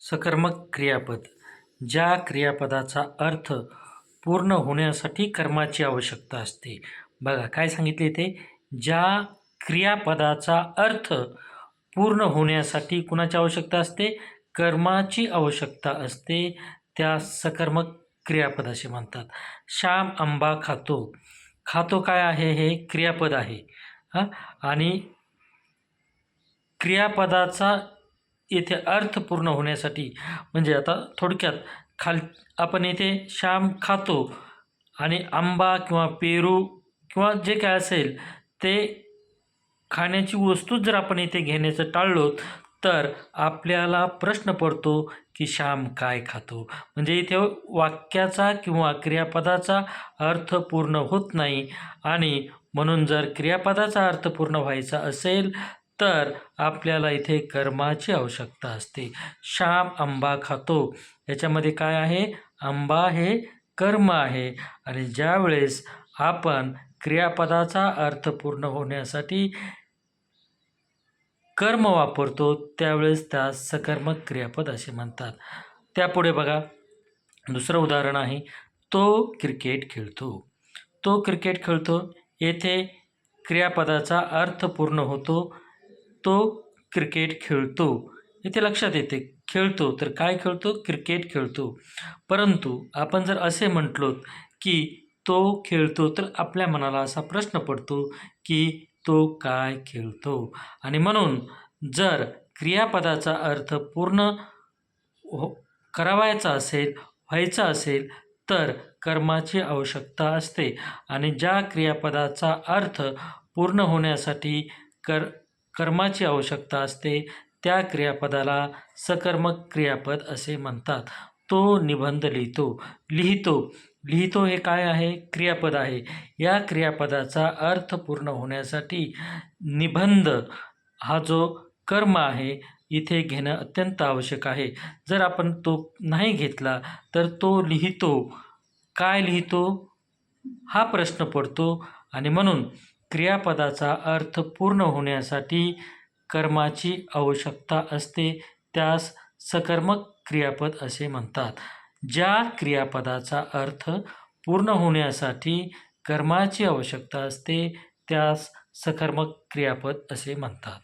सकर्मक क्रियापद ज्या क्रियापदाचा अर्थ पूर्ण होण्यासाठी कर्माची आवश्यकता असते. बघा काय सांगितले ते ज्या क्रियापदाचा अर्थ पूर्ण होण्यासाठी कुणाची आवश्यकता असते? कर्माची आवश्यकता असते. त्या सकर्मक क्रियापद असे म्हणतात. श्याम आंबा खातो. खातो काय आहे? हे क्रियापद आहे. हां? आणि क्रियापदाचा येथे अर्थ पूर्ण होण्यासाठी म्हणजे आता थोडक्यात खाल आपण येथे श्याम खातो आणि आंबा किंवा पेरू किंवा जे काय असेल ते खाण्याची वस्तू जर आपण इथे घेण्याचं टाळलो तर आपल्याला प्रश्न पडतो की श्याम काय खातो? म्हणजे इथे वाक्याचा किंवा क्रियापदाचा अर्थ पूर्ण होत नाही आणि म्हणून जर क्रियापदाचा अर्थ पूर्ण व्हायचा असेल तर आपल्याला इथे कर्माची आवश्यकता असते. श्याम आंबा खातो. याच्यामध्ये काय आहे? आंबा हे कर्म आहे. आणि ज्यावेळेस आपण क्रियापदाचा अर्थ पूर्ण होण्यासाठी कर्म वापरतो त्यावेळेस त्यास सकर्मक क्रियापद असे म्हणतात. त्यापुढे बघा. दुसरं उदाहरण आहे. तो क्रिकेट खेळतो. तो क्रिकेट खेळतो. येथे क्रियापदाचा अर्थ पूर्ण होतो. तो क्रिकेट खेळतो. इथे लक्षात येते. खेळतो तर काय खेळतो? क्रिकेट खेळतो. परंतु आपण जर असे म्हटलो की तो खेळतो तर आपल्या मनाला असा प्रश्न पडतो की तो काय खेळतो? आणि म्हणून जर क्रियापदाचा अर्थ पूर्ण हो करावायचा असेल व्हायचा असेल तर कर्माची आवश्यकता असते. आणि ज्या क्रियापदाचा अर्थ पूर्ण होण्यासाठी कर कर्माची आवश्यकता असते त्या क्रियापदाला सकर्मक क्रियापद असे म्हणतात. तो निबंध लिहितो. लिहितो. लिहितो हे काय आहे? क्रियापद आहे. या क्रियापदाचा अर्थ पूर्ण होण्यासाठी निबंध हा जो कर्म आहे इथे घेणं अत्यंत आवश्यक आहे. जर आपण तो नाही घेतला तर तो लिहितो. काय लिहितो? हा प्रश्न पडतो आणि म्हणून क्रियापदाचा अर्थ पूर्ण होण्यासाठी कर्माची आवश्यकता असते. त्यास सकर्मक क्रियापद असे म्हणतात. ज्या क्रियापदाचा अर्थ पूर्ण होण्यासाठी कर्माची आवश्यकता असते त्यास सकर्मक क्रियापद असे म्हणतात.